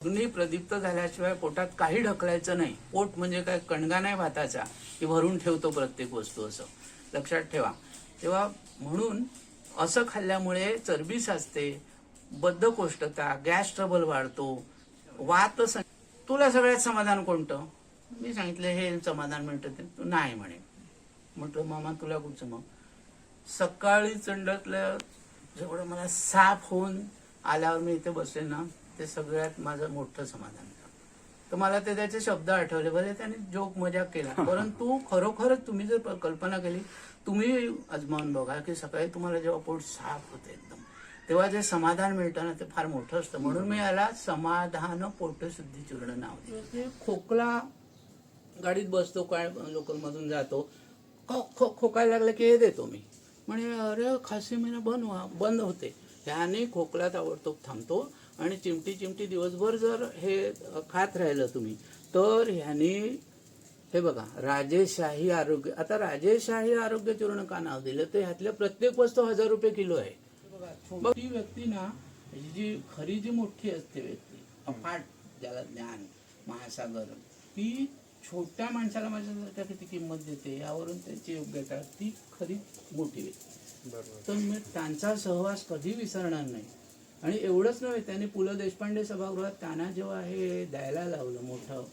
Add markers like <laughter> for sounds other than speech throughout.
अग्नी प्रदीप्त झाल्याशिवाय पोटात काही ढकलायचं नाही. पोट म्हणजे काय? कणगा नाही भाताचा की भरून ठेवतो प्रत्येक वस्तू असं. लक्षात ठेवा. तेव्हा म्हणून असं खाल्ल्यामुळे चरबी साचते बद्धकोष्ठता गॅस ट्रबल वाढतो वात तुला सगळ्यात समाधान कोणतं? मी सांगितलं हे समाधान म्हणतं ते. तू नाही म्हणे. म्हटलं मामा तुला कुठचं मग? सकाळी चंडातलं जेवढं मला साफ होऊन आल्यावर मी इथे बसले ना ते सगळ्यात माझं मोठं समाधान तर मला ते त्याचे शब्द आठवले भले त्याने जोक मजाक केला परंतु खरोखरच तुम्ही जर कल्पना केली तुम्ही आजमावून बघा की सकाळी तुम्हाला जेव्हा पोट साफ होतं एकदम तेव्हा जे समाधान मिळतं ना ते फार मोठं असतं. म्हणून मी याला समाधान पोटशुद्धी चूर्ण नाव दिलं. ते खोकला गाडीत बसतो काय लोकलमधून जातो खो खो खोकायला लागलं की हे देतो मी. म्हणे अरे खासी महिना बंद व्हा बंद होते. ह्याने खोकला ताबडतोब थांबतो. आणि चिमटी चिमटी दिवसभर जर हे खात राहिलं तुम्ही तर ह्याने हे बघा राजेशाही आरोग्य आता राजेशाही आरोग्य चूर्ण का नाव दिलं? तर ह्यातल्या प्रत्येक वस्तू हजार रुपये किलो आहे. बघ, ती व्यक्ती ना जी खरी जी मोठी असते व्यक्ती अफाट ज्याला ज्ञान महासागर ती छोट्या माणसाला माझ्यासारख्या किती किंमत देते यावरून त्याची योग्यता ती खरी मोठी व्यक्ती. तर मी त्यांचा सहवास कधी विसरणार नाही. आणि एवढंच नव्हे त्यांनी पु ल देशपांडे सभागृहात त्यांना जेव्हा हे द्यायला लावलं मोठं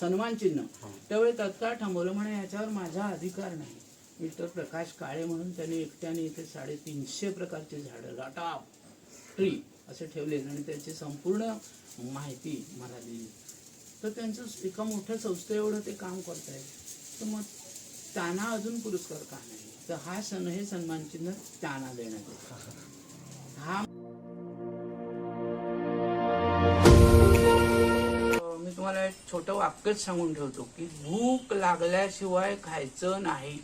सन्मान चिन्ह त्यावेळी तत्काळ थांबवलं म्हणे याच्यावर माझा अधिकार नाही. मिस्टर प्रकाश काळे म्हणून त्यांनी एकट्याने इथे साडेतीनशे प्रकारचे झाडं लाटा ट्री असे ठेवले आणि त्याची संपूर्ण माहिती मला दिली. तर त्यांचं एका मोठ्या संस्थे एवढं ते काम करतायत. तर मग त्यांना अजून पुरस्कार का नाही? तर हा सण हे सन्मान चिन्ह त्यांना देण्यात येतं. हा छोटं वाक्यच सांगून ठेवतो की भूक लागल्याशिवाय खायचं नाही.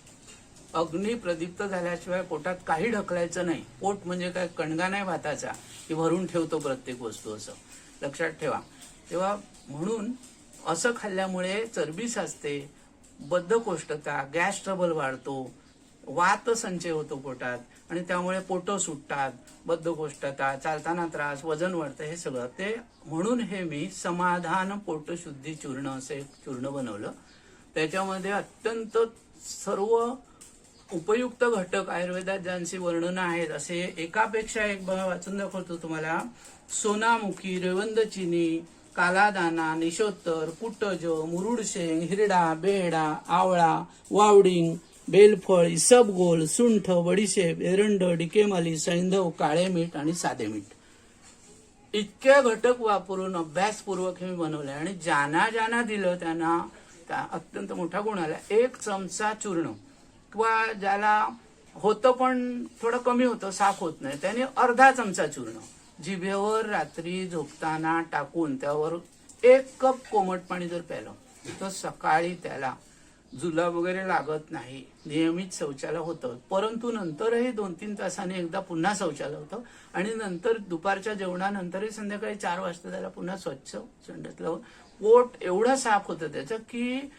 अग्नी प्रदीप्त झाल्याशिवाय पोटात काही ढकलायचं नाही. पोट म्हणजे काय? कणगा नाही भाताचा. की भरून ठेवतो प्रत्येक वस्तू असं. लक्षात ठेवा. तेव्हा म्हणून असं खाल्ल्यामुळे चरबी साचते बद्धकोष्ठता गॅस ट्रबल वाढतो वात संचय होतो पोटात आणि त्यामुळे पोटं सुटतात बद्धकोष्ठता चालताना त्रास वजन वाढतं हे सगळं. ते म्हणून हे मी समाधान पोटशुद्धी चूर्ण असं एक चूर्ण बनवलं. त्याच्यामध्ये अत्यंत सर्व उपयुक्त घटक आयुर्वेदात ज्यांची वर्णनं आहेत असे एकापेक्षा एक वाचून दाखवतो तुम्हाला. सोनामुखी रेवंद चिनी कालादाना निशोत्तर कुट्टज मुरुडशेंग हिरडा बेहडा आवळा वावडिंग बेलफळ इसबगोल सुंठ बडीशेप एरंड डिकेमाली सैंधव काळे मीठ आणि साधे मीठ. इतके घटक वापरून अभ्यासपूर्वक हे मी बनवले आणि ज्यांना ज्यांना दिलं त्यांना त्या अत्यंत मोठा गुण आला. एक चमचा चूर्ण. किंवा ज्याला होतं पण थोडं कमी होतं साफ होत नाही त्याने अर्धा चमचा चूर्ण. जिभेवर रात्री झोपताना टाकून त्यावर एक कप कोमट पाणी जर प्यालं तर सकाळी त्याला जुलाब वगैरे लागत नाही. नियमित शौचालय होतं. परंतु नंतरही दोन तीन तासाने एकदा पुन्हा शौचालय होतं. आणि नंतर दुपारच्या जेवणानंतरही संध्याकाळी चार वाजता त्याला पुन्हा स्वच्छ संडासलं पोट एवढं साफ होतं त्याचं की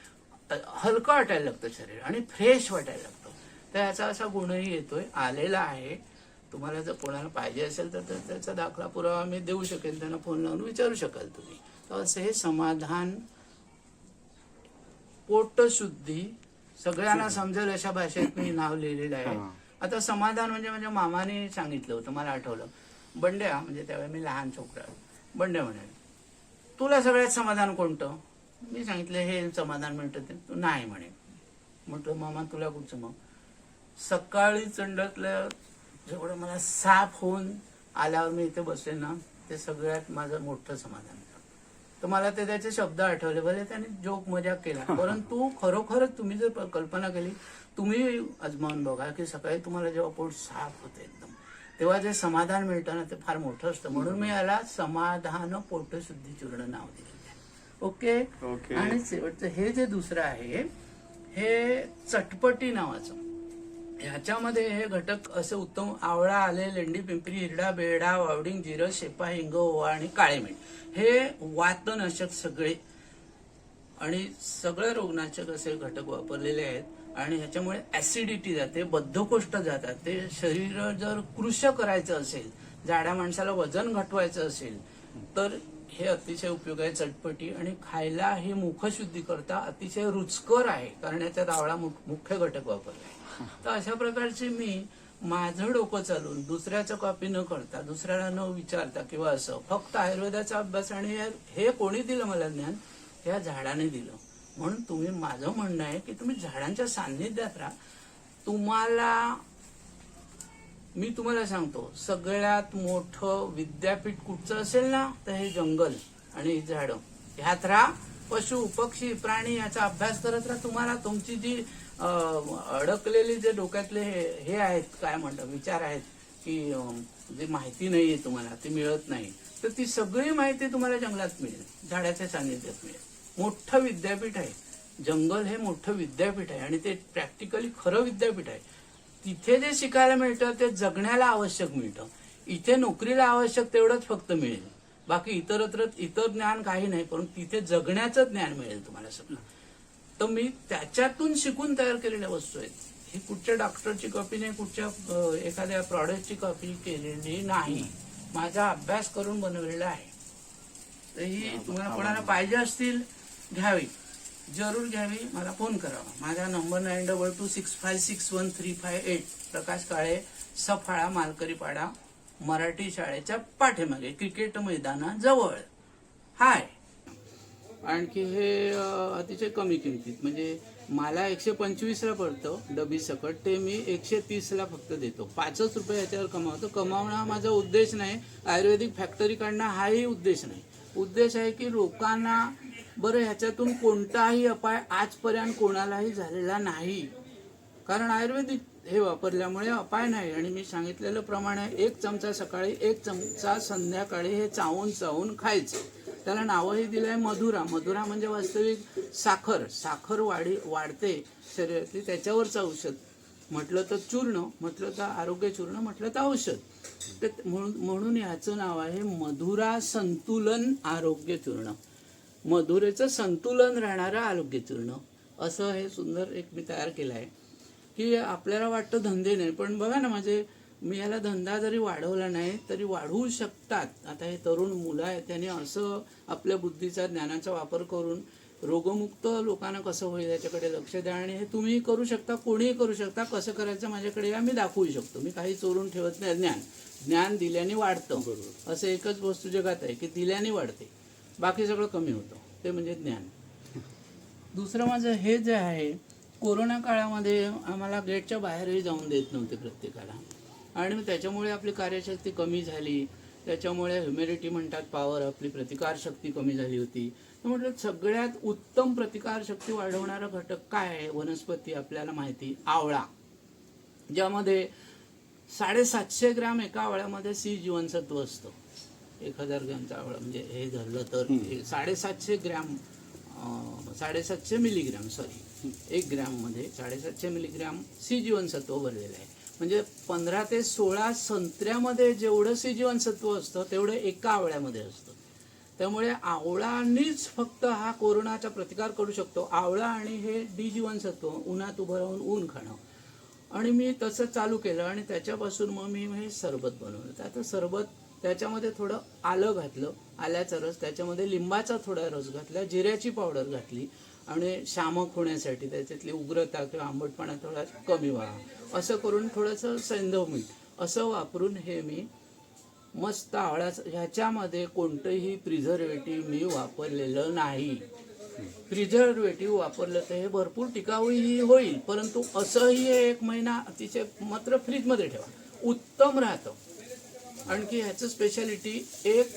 हलकं वाटायला लागतं शरीर आणि फ्रेश वाटायला लागतं. तर याचा असा गुणही येतोय. आलेला आहे. तुम्हाला जर कोणाला पाहिजे असेल तर तर त्याचा दाखला पुरावा मी देऊ शकेन. त्यांना फोन लावून विचारू शकाल तुम्ही. तर असं हे समाधान पोटशुद्धी सगळ्यांना समजेल अशा भाषेत मी नाव लिहिलेलं आहे. आता समाधान म्हणजे म्हणजे मामाने सांगितलं होतं मला आठवलं. बंड्या म्हणजे त्यावेळी मी लहान छोकरा बंड्या म्हणाले तुला सगळ्यात समाधान कोणतं? मी सांगितलं हे समाधान मिळतं ते. तू नाही म्हणे. म्हटलं मामा तुला कुठचं मग? सकाळी चंडातलं जेवढं मला साफ होऊन आल्यावर मी इथे बसले ना ते सगळ्यात माझं मोठं समाधान. तर मला ते त्याचे शब्द आठवले. भले त्याने जोक मजाक केला <laughs> परंतु खरोखरच तुम्ही जर कल्पना केली तुम्ही आजमावून बघा की सकाळी तुम्हाला जेव्हा पोट साफ होतं एकदम तेव्हा जे समाधान मिळतं ना ते फार मोठं असतं. म्हणून मी याला समाधान पोटशुद्धी चूर्ण नाव दिलेलं आहे. ओके? ओके. आणि शेवटचं हे जे दुसरं आहे हे चटपटी नावाचं. ह्याच्यामध्ये हे घटक असे उत्तम आवळा आले लेंडी पिंपरी हिरडा बेडा वावडिंग जिरं शेपा हिंग ओवा आणि काळे मीठ. हे वातनाशक सगळे आणि सगळे रोगनाशक असे घटक वापरलेले आहेत आणि ह्याच्यामुळे ऍसिडिटी जाते बद्धकोष्ठ जातात. ते शरीर जर कृश करायचं असेल जाड्या माणसाला वजन घटवायचं असेल तर हे अतिशय उपयोग आहे चटपटी आणि खायला हे मुखशुद्धी करता अतिशय रुचकर आहे कारण याच्यात आवळा मुख- मुख्य घटक वापरला आहे <laughs> तर अशा प्रकारचे मी माझं डोकं चालून दुसऱ्याचं कॉपी न करता दुसऱ्याला न विचारता किंवा असं फक्त आयुर्वेदाचा अभ्यास आणि हे- हे कोणी दिलं मला ज्ञान त्या झाडाने दिलं. म्हणून तुम्ही माझं म्हणणं आहे की तुम्ही झाडांच्या सान्निध्यात राहा. तुम्हाला मी तुम्हाला सांगतो सगळ्यात मोठं विद्यापीठ कुठचं असेल ना तर हे जंगल आणि ही झाडं. ह्यात राहा पशु पक्षी प्राणी याचा अभ्यास करत राहा. तुम्हाला तुमची जी अडकलेली जे डोक्यातले हे हे आहेत काय म्हणतात विचार आहेत की जे जी माहिती नाहीये तुम्हाला ती मिळत नाही तर ती सगळी माहिती तुम्हाला जंगलात मिळेल झाडाच्या सान्निध्यात मिळेल. मोठं विद्यापीठ आहे. जंगल हे मोठं विद्यापीठ आहे आणि ते प्रॅक्टिकली खरं विद्यापीठ आहे. तिथे जे शिकायला मिळतं ते जगण्याला आवश्यक मिळतं. इथे नोकरीला आवश्यक तेवढंच फक्त मिळेल. बाकी इतरत्र इतर ज्ञान काही नाही पण तिथे जगण्याचं ज्ञान मिळेल तुम्हाला सगळं. तर मी त्याच्यातून शिकून तयार केलेल्या वस्तू आहेत. ही कुठच्या डॉक्टरची कॉपी नाही कुठच्या एखाद्या प्रॉडक्टची कॉपी केलेली नाही. माझा अभ्यास करून बनवलेला आहे. तर ही तुम्हाला कोणाला पाहिजे असतील घ्यावी. जरूर घ्यावी. मला फोन करावा. माझा number nine double two six five six one three five eight Prakash Kale Saphale Malkari Pada Marathi शाळेच्या पाठीमागे क्रिकेट मैदानाजवळ. हाय. आणखी हे अतिशय कमी किमतीत. म्हणजे मला एकशे पंचवीसला पडतं डबी सकट ते मी एकशे तीसला फक्त देतो. पाचच रुपये याच्यावर कमावतो. कमावणं हा माझा उद्देश नाही. आयुर्वेदिक फॅक्टरी काढणं हाही उद्देश नाही. उद्देश आहे की लोकांना बरं ह्याच्यातून कोणताही अपाय आजपर्यंत कोणालाही झालेला नाही. कारण आयुर्वेदिक हे वापरल्यामुळे अपाय नाही. आणि मी सांगितलेलं प्रमाणे एक चमचा सकाळी एक चमचा संध्याकाळी हे चावून चावून खायचं. त्याला नावही दिलंय मधुरा. मधुरा म्हणजे वास्तविक साखर. साखर वाढी वाढते शरीरातली त्याच्यावरचं औषध. म्हटलं तर चूर्ण म्हटलं तर आरोग्य चूर्ण म्हटलं तर औषध. तर म्हणून म्हणून ह्याचं नाव आहे मधुरा संतुलन आरोग्य चूर्ण. मधुरेचं संतुलन राहणारं आरोग्य चूर्ण असं हे सुंदर एक मी तयार केलं आहे की आपल्याला वाटतं धंदे नाही पण बघा ना म्हणजे मी याला धंदा जरी वाढवला नाही तरी वाढवू शकतात. आता हे तरुण मुलं आहेत त्यांनी असं आपल्या बुद्धीचा ज्ञानाचा वापर करून रोगमुक्त लोकांना कसं होईल याच्याकडे लक्ष द्या आणि हे तुम्ही करू शकता कोणीही करू शकता. कसं करायचं माझ्याकडे या मी दाखवू शकतो. मी काही चोरून ठेवत नाही. ज्ञान ज्ञान दिल्याने वाढतं. असं एकच वस्तू जगात आहे की दिल्याने वाढते. बाकी सगळं कमी होतं. ते म्हणजे ज्ञान. दुसरं माझं हे जे आहे कोरोना काळामध्ये आम्हाला गेटच्या बाहेरही जाऊन देत नव्हते प्रत्येकाला. आणि त्याच्यामुळे आपली कार्यशक्ती कमी झाली. त्याच्यामुळे ह्युमिडिटी म्हणतात पॉवर आपली प्रतिकारशक्ती कमी झाली होती. तर म्हटलं सगळ्यात उत्तम प्रतिकारशक्ती वाढवणारा घटक काय आहे? वनस्पती आपल्याला माहिती. आवळा. ज्यामध्ये साडेसातशे ग्राम एका आवळ्यामध्ये सी जीवनसत्व असतं. एक हजार ग्रॅमचा आवळा म्हणजे हे धरलं तर हे साडेसातशे ग्रॅम साडेसातशे मिलीग्रॅम सॉरी. एक ग्रॅममध्ये साडेसातशे मिलीग्रॅम सी जीवनसत्व भरलेलं आहे. म्हणजे पंधरा ते सोळा संत्र्यामध्ये जेवढं सी जीवनसत्व असतं तेवढं एका आवळ्यामध्ये असतं. त्यामुळे आवळानीच फक्त हा कोरोनाचा प्रतिकार करू शकतो. आवळा आणि हे डी जीवनसत्व उन्हात उभं राहून ऊन खाणं. आणि मी तसं चालू केलं आणि त्याच्यापासून मग मी हे सरबत बनवलं. तर आता सरबत त्याच्यामध्ये थोडं आलं घातलं आल्याचा रस त्याच्यामध्ये लिंबाचा थोडा रस घातला जिऱ्याची पावडर घातली आणि शामक होण्यासाठी त्याच्यातली उग्रता किंवा आंबटपणा थोडा कमी व्हावा असं करून थोडंसं सैंधव मीठ असं वापरून हे मी मस्त आवळा ह्याच्यामध्ये कोणतंही प्रिझर्वेटिव्ह मी वापरलेलं नाही. प्रिझर्वेटिव्ह वापरलं तर हे भरपूर टिकाऊही होईल परंतु असंही हे एक महिना अतिशय मात्र फ्रीजमध्ये ठेवा. उत्तम राहतं. आणखी ह्याचं स्पेशालिटी एक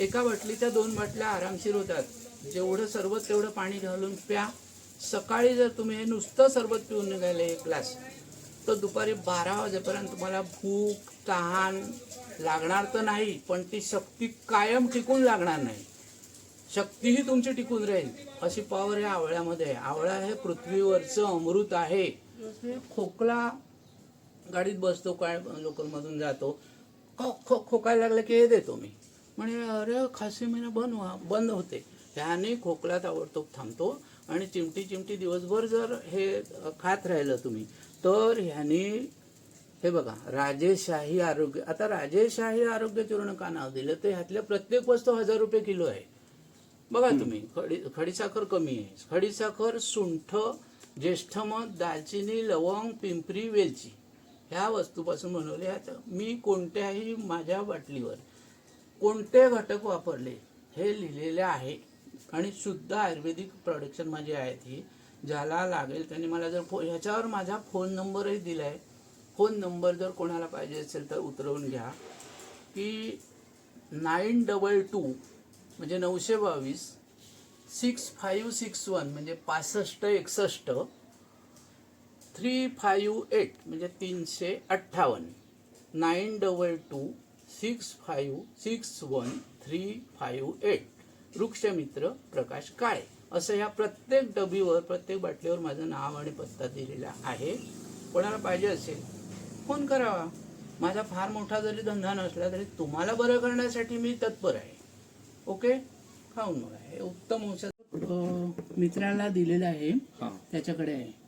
एका बाटलीच्या दोन बाटल्या आरामशीर होतात. जेवढं सरबत तेवढं पाणी घालून प्या. सकाळी जर तुम्ही हे नुसतं सरबत पिऊन निघाले एक ग्लास तर दुपारी बारा वाजेपर्यंत तुम्हाला भूक तहान लागणार तर नाही पण ती शक्ती कायम टिकून लागणार नाही. शक्तीही तुमची टिकून राहील. अशी पॉवर या आवळ्यामध्ये आहे. आवळा हे पृथ्वीवरचं अमृत आहे. खोकला गाडीत बसतो काय लोकलमधून जातो. खो खो खोकायला लागलं की हे देतो मी म्हणजे अरे खासी महिना बंद व्हा बंद होते. ह्याने खोकला ताबडतोब थांबतो. आणि चिमटी चिमटी दिवसभर जर हे खात राहिलं तुम्ही तर ह्याने हे बघा राजेशाही आरोग्य आता राजेशाही आरोग्य चूर्ण का नाव दिलं? तर ह्यातल्या प्रत्येक वस्तू हजार रुपये किलो आहे. बघा तुम्ही खडी खडीसाखर कमी आहे. खडीसाखर सुंठ ज्येष्ठमध दालचिनी लवंग पिंपरी वेलची. ह्या वस्तूपासून बनवले. आहेत मी कोणत्याही माझ्या बाटलीवर कोणते घटक वापरले हे लिहिलेले आहे. आणि शुद्ध आयुर्वेदिक प्रोडक्शन माझी आहेत ही. ज्याला लागेल त्याने मला जर फो ह्याच्यावर माझा फोन नंबरही दिला आहे फोन नंबर जर कोणाला पाहिजे असेल तर उतरवून घ्या. की नाईन डबल टू म्हणजे नऊशे बावीस सिक्स फाईव्ह सिक्स वन म्हणजे पासष्ट एकसष्ट थ्री फाईव्ह एट म्हणजे तीनशे अठ्ठावन्न. Nine double two six five six one three five eight. वृक्षमित्र प्रकाश काय? असं ह्या प्रत्येक डबीवर प्रत्येक बाटलीवर माझं नाव आणि पत्ता दिलेला आहे. कोणाला पाहिजे असेल? फोन करावा. माझा फार मोठा जरी धंदा नसला तरी तुम्हाला बरं करण्यासाठी मी तत्पर आहे. ओके? खाऊन बघा. हे उत्तम औषध मित्राला दिलेलं आहे. हा. त्याच्याकडे आहे.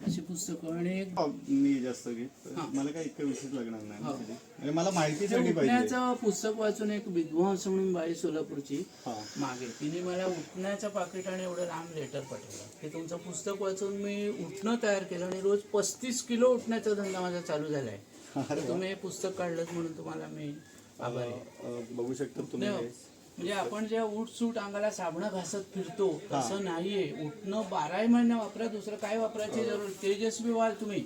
अशी पुस्तकं आणि एक मी जास्त घेत हा. मला काही इतकं विशेष लागणार नाही हो. म्हणजे मला हे माहितीसाठी पाहिजे उठण्याचं पुस्तक वाचून एक विद्वांस म्हणून बाई सोलापूरची हा. मागे तिने मला उठण्याचं पाकिट आणि एवढं लांब लेटर पाठवलं की तुमचं पुस्तक वाचून मी उठणं तयार केलं आणि रोज पस्तीस किलो उठण्याचा धंदा माझा चालू झालाय अरे वा. तुम्ही हे पुस्तक काढलं म्हणून तुम्हाला मी आभारी आहे. अं, बघू शकता तुम्ही नाही, म्हणजे आपण जे उठ सूट अंगाला साबणं घासत फिरतो तसं नाहीये. उठणं बाराही महिने वापरा दुसरं काय वापरायची जरूर. तेजस्वी व्हाल तुम्ही.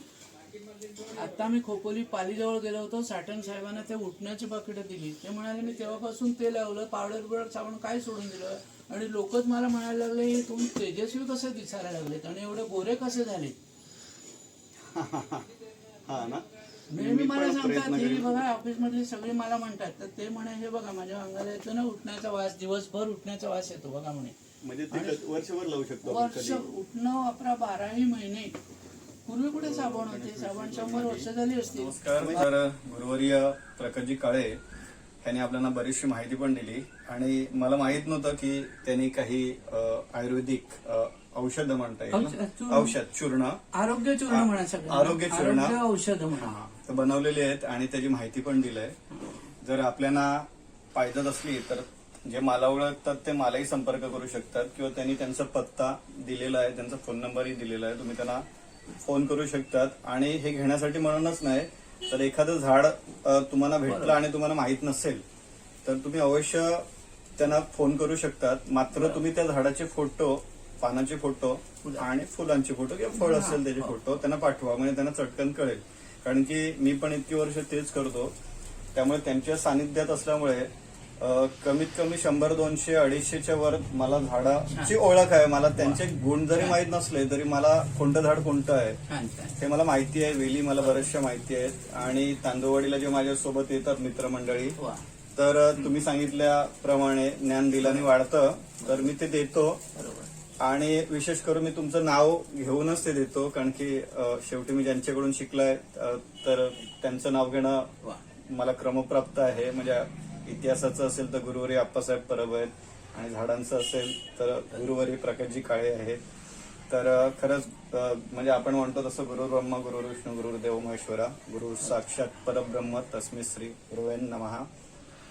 आता मी खोपोली पालीजवळ गेलो होतो साठण साहेबांना ते उठण्याची पाकिटं दिली. ते म्हणाले मी तेव्हापासून ते लावलं पावडर बिवडर साबण काय सोडून दिलं? आणि लोकच मला म्हणायला लागले "हे तुम्ही तेजस्वी कसे दिसायला लागलेत? आणि एवढे गोरे कसे झालेत? <laughs> हा ना. नेहमी मला पण सांगतात हे. बघा ऑफिस मधले सगळे मला म्हणतात तर ते म्हणे हे बघा माझ्या अंगाला येतो ना उठण्याचा वास दिवसभर उठण्याचा वास येतो बघा म्हणे. म्हणजे वर्षभर लावू शकतो वर्ष उठणं वापरा बाराही महिने. पूर्वी कुठे साबण होते? साबण शंभर वर्ष झाली असतील. नमस्कार तर गुरुवर्य प्रकाशजी काळे यांनी आपल्याला बरीचशी माहिती पण दिली. आणि मला माहीत नव्हतं की त्यांनी काही आयुर्वेदिक औषधं म्हणता येईल औषध? चूर्ण. आरोग्य चूर्ण म्हणा सगळं. आरोग्य चूर्ण. औषध म्हणा. बनवलेले आहेत आणि त्याची माहिती पण दिलंय. जर आपल्याला पाहिजेच असली तर जे मला ओळखतात ते मलाही संपर्क करू शकतात किंवा त्यांनी त्यांचा पत्ता दिलेला आहे त्यांचा फोन नंबरही दिलेला आहे. तुम्ही त्यांना फोन करू शकतात. आणि हे घेण्यासाठी म्हणूनच नाही तर एखादं झाड तुम्हाला भेटलं आणि तुम्हाला माहीत नसेल तर तुम्ही अवश्य त्यांना फोन करू शकतात. मात्र तुम्ही त्या झाडाचे फोटो पानाचे फोटो आणि फुलांचे फोटो किंवा फळ असेल त्याचे फोटो त्यांना पाठवा म्हणजे त्यांना चटकन कळेल. कारण की मी पण इतकी वर्ष तेच करतो. त्यामुळे त्यांच्या सानिध्यात असल्यामुळे कमीत कमी शंभर दोनशे अडीचशेच्या वर मला झाडाची ओळख आहे. मला त्यांचे गुण जरी माहीत नसले तरी मला कोणतं झाड कोणतं आहे हे मला माहिती आहे. वेली मला बऱ्याचशा माहिती आहेत. आणि तांदूळवाडीला जे माझ्यासोबत येतात मित्रमंडळी तर तुम्ही सांगितल्याप्रमाणे ज्ञान दिल्याने वाढतं तर मी ते देतो. बरोबर. आणि विशेष करून मी तुमचं नाव घेऊनच ते देतो कारण की शेवटी मी ज्यांच्याकडून शिकलाय तर त्यांचं नाव घेणं मला क्रमप्राप्त आहे. म्हणजे इतिहासाचं असेल तर गुरुवारी आप्पासाहेब परब आहेत आणि झाडांचं असेल तर गुरुवारी प्रकाशजी काळे आहेत तर खरंच म्हणजे आपण म्हणतो तसं गुरु ब्रह्म गुरु विष्णू गुरु देव महेश्वरा गुरु साक्षात परब्रह्म तस्मै श्री गुरुवेन नमहा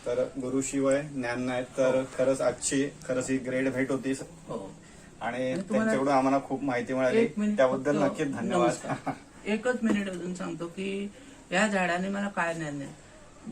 तर गुरु शिवाय ज्ञान नाही. तर खरंच आजची खरंच ही ग्रेट भेट होती. हो. आणि त्यांच्याकडून आम्हाला खूप माहिती मिळाली. एक मिनिट त्याबद्दल फक्त- नक्कीच धन्यवाद. नमस्कार. एकच मिनिट अजून सांगतो की या झाडाने मला काय ज्ञान आहे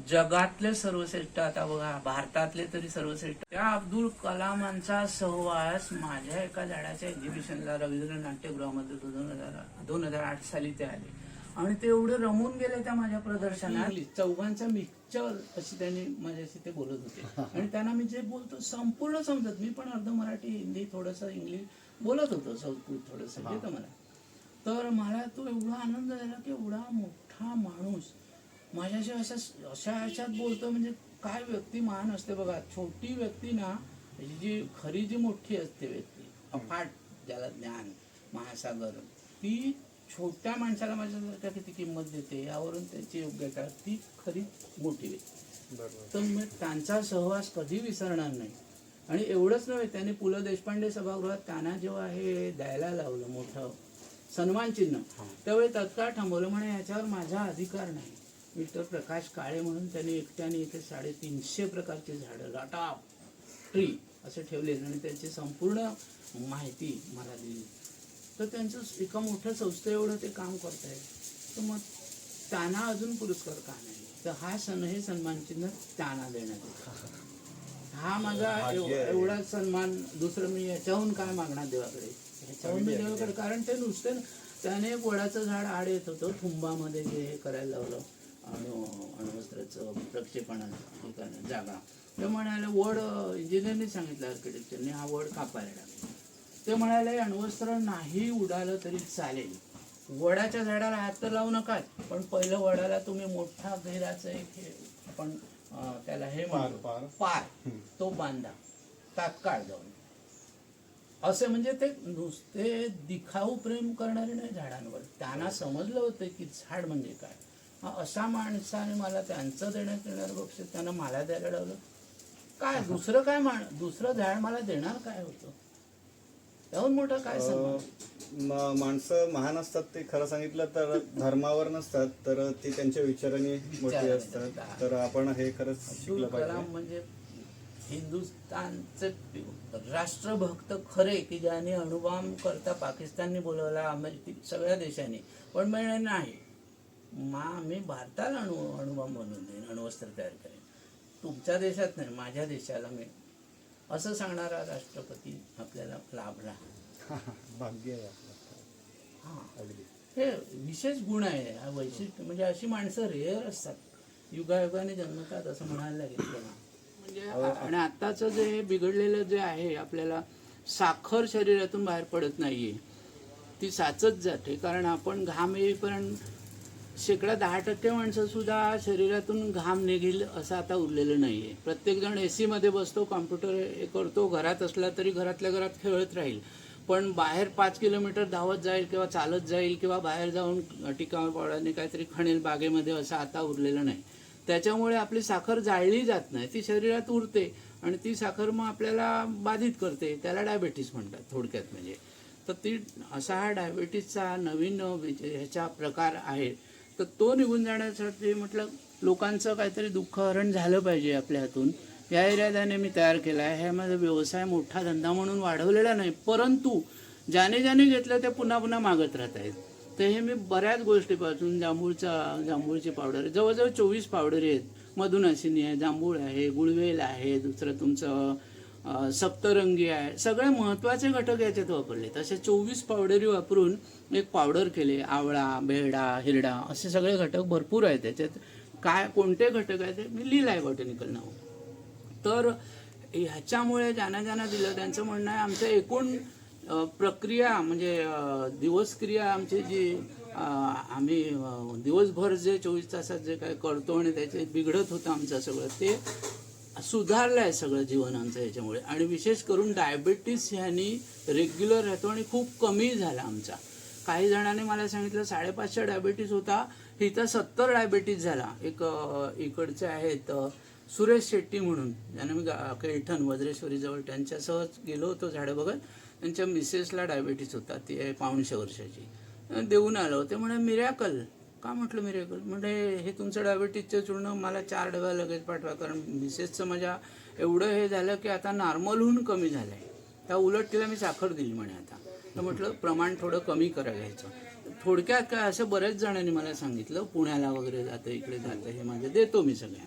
जगातले सर्वश्रेष्ठ आता बघा भारतातले तरी सर्वश्रेष्ठ त्या अब्दुल कलामांचा सहवास माझ्या एका झाडाच्या एक्झिबिशनला रवींद्र नाट्यगृहामध्ये दोन हजार दोन हजार आठ साली ते आले. आणि ते एवढे रमून गेले त्या माझ्या प्रदर्शनात. चौघांचा मिक्सचर अशी त्यांनी माझ्याशी ते बोलत होते. <laughs> आणि त्यांना मी जे बोलतो संपूर्ण समजत. मी पण अर्ध मराठी हिंदी थोडस इंग्लिश बोलत होतो संस्कृत थोडस येतं मला. तर मला तो एवढा आनंद झाला की एवढा मोठा माणूस माझ्याशी अशा अशा ह्याच्यात बोलतो म्हणजे काय व्यक्ती महान असते बघा. छोटी व्यक्ती ना जी खरी जी मोठी असते व्यक्ती अफाट ज्याला ज्ञान महासागर ती छोट्या माणसाला माझ्यासारख्या किती किंमत देते यावरून त्याची योग्यता ती खरी मोठी व्यक्ती तर मी त्यांचा सहवास कधी विसरणार नाही. आणि एवढंच नव्हे त्यांनी पु ल देशपांडे सभागृहात त्यांना जेव्हा हे द्यायला लावलं मोठं सन्मान चिन्ह त्यावेळी तत्काळ थांबवलं म्हणे याच्यावर माझा अधिकार नाही. मिस्टर प्रकाश काळे म्हणून त्यांनी एकट्याने इथे साडेतीनशे प्रकारची झाडं लाटा ट्री असे ठेवले आणि त्यांची संपूर्ण माहिती मला दिली. तर त्यांचं एका मोठ्या संस्थे एवढं ते काम करतायत. तर मग त्यांना अजून पुरस्कार का नाही? तर हा सण हे सन्मान चिन्ह त्यांना देण्यात येतो. हा माझा एव- एवढा सन्मान दुसरं मी याच्याहून काय मागणार देवाकडे? ह्याच्याहून मी देवाकडे. कारण ते नुसते त्याने एक वडाचं झाड आड येत होतं. थुंबामध्ये जे हे करायला लावलं अणु अणुवस्त्राचं प्रक्षेपणाचं जागा. ते म्हणाले वड इंजिनियरने सांगितलं आर्किटेक्चरने हा वड कापायला लागला ते म्हणाले अण्वस्त्र नाही उडालं तरी चालेल. वडाच्या झाडाला हात तर लावू नकाच पण पहिलं वडाला तुम्ही मोठा घेराचं एक आपण त्याला हे पार. पार. तो बांधा तात्काळ जाऊन. असे म्हणजे ते नुसते दिखाऊ प्रेम करणारे नाही झाडांवर. त्यांना समजलं होतं की झाड म्हणजे काय. अशा माणसाने मला त्यांचं देण्यात येणार बक्षीस त्यांना मला द्यायला लावलं. काय दुसरं काय मान दुसरं झाड मला देणार काय होतं? त्याहून मोठं काय म- माणसं महान असतात ते खरं सांगितलं तर धर्मावर नसतात तर ते त्यांच्या विचाराने मोठे विचाराने असतात. तर आपण हे खरंच अब्दुल कलाम पाहिजे. म्हणजे हिंदुस्थानचे राष्ट्रभक्त खरे की ज्याने अणुबॉम्ब करता पाकिस्तानने बोलवला अमेरिके सगळ्या देशांनी. पण म्हणे नाही. मा मी भारताला अणु अणुबॉम्ब बनवून देईन अणुवस्त्र तयार करेन. तुमच्या देशात नाही माझ्या देशाला मी असं सांगणारा राष्ट्रपती आपल्याला लाभला. <laughs> भाग्य. हा. अगदी. हे विशेष गुण आहे. हा वैशिष्ट्य म्हणजे अशी माणसं रेअर असतात. युगायुगाने जन्मतात असं म्हणायला लागेल. म्हणजे आणि आत्ताचं जे हे बिघडलेलं जे आहे आपल्याला साखर शरीरातून बाहेर पडत नाहीये. ती साचत जाते. कारण आपण घाम येईपर्यंत शेकडा दहा टक्के माणसं सुद्धा शरीरातून घाम निघेल असं आता उरलेलं नाही प्रत्येक जण ए सीमध्ये बसतो कॉम्प्युटर हे करतो घरात असला तरी घरातल्या घरात खेळत राहील. पण बाहेर पाच किलोमीटर धावत जाईल किंवा चालत जाईल किंवा बाहेर जाऊन टिकाव पावडाने काहीतरी खणेल बागेमध्ये असं आता उरलेलं नाही. त्याच्यामुळे आपली साखर जाळली जात नाही. ती शरीरात उरते आणि ती साखर मग आपल्याला बाधित करते. त्याला डायबेटीस म्हणतात थोडक्यात म्हणजे. तर ती असा हा डायबेटीसचा नवीन ह्याचा प्रकार आहे. तर तो निघून जाण्यासाठी म्हटलं लोकांचं काहीतरी दुःखहरण झालं पाहिजे आपल्या हातून. या इराद्याने मी तयार केला आहे. ह्यामध्ये व्यवसाय मोठा धंदा म्हणून वाढवलेला नाही परंतु ज्याने ज्याने घेतलं ते पुन्हा पुन्हा मागत राहत आहेत. तर हे मी बऱ्याच गोष्टीपासून जांभूळचा जांभूळची पावडर जवळजवळ चोवीस पावडरी आहेत. मधुनाशिनी आहे जांभूळ आहे गुळवेल आहे दुसरं तुमचं सप्तरंगी आहे. सगळे महत्त्वाचे घटक याच्यात वापरले. तसे चोवीस पावडरी वापरून एक पावडर केले. आवळा बेहडा हिरडा असे सगळे घटक भरपूर आहेत. त्याच्यात काय कोणते घटक आहेत ते मी लिहिलं आहे बॉटनिकल नाव. तर ह्याच्यामुळे ज्यांना ज्यांना दिलं त्यांचं म्हणणं आहे आमचं एकूण प्रक्रिया म्हणजे दिवसक्रिया आमची जी आम्ही दिवसभर जे चोवीस तासात जे काय करतो आणि त्याचे बिघडत होतं आमचं सगळं ते सुधारलं आहे सगळं जीवन आमचं याच्यामुळे. आणि विशेष करून डायबेटीस ह्यानी रेग्युलर राहतो आणि खूप कमी झाला आमचा. काही जणांनी मला सांगितलं साडेपाचशे डायबेटीस होता इथं सत्तर डायबेटीस झाला. एक इकडचे आहेत सुरेश शेट्टी म्हणून. ज्यांना मी गा- कैठण वज्रेश्वरीजवळ त्यांच्यासह गेलो होतो झाडं बघत. त्यांच्या मिसेसला डायबेटीस होता ती आहे पावणशे वर्षाची. देऊन आलो ते म्हणे मिरॅकल का म्हटलं मी मिरॅकल म्हणजे हे तुमचं डायबिटीजचं चूर्ण मला चार डब्या लगेच पाठवा. कारण मिसेसचं माझ्या एवढं हे झालं की आता नॉर्मलहून कमी झालं आहे त्या उलट तिला मी साखर दिली म्हणे आता. तर म्हटलं प्रमाण थोडं कमी करा घ्यायचं थोडक्यात काय असं बऱ्याच जणांनी मला सांगितलं पुण्याला वगैरे जातं इकडे जातं हे माझं देतो मी सगळ्यांना.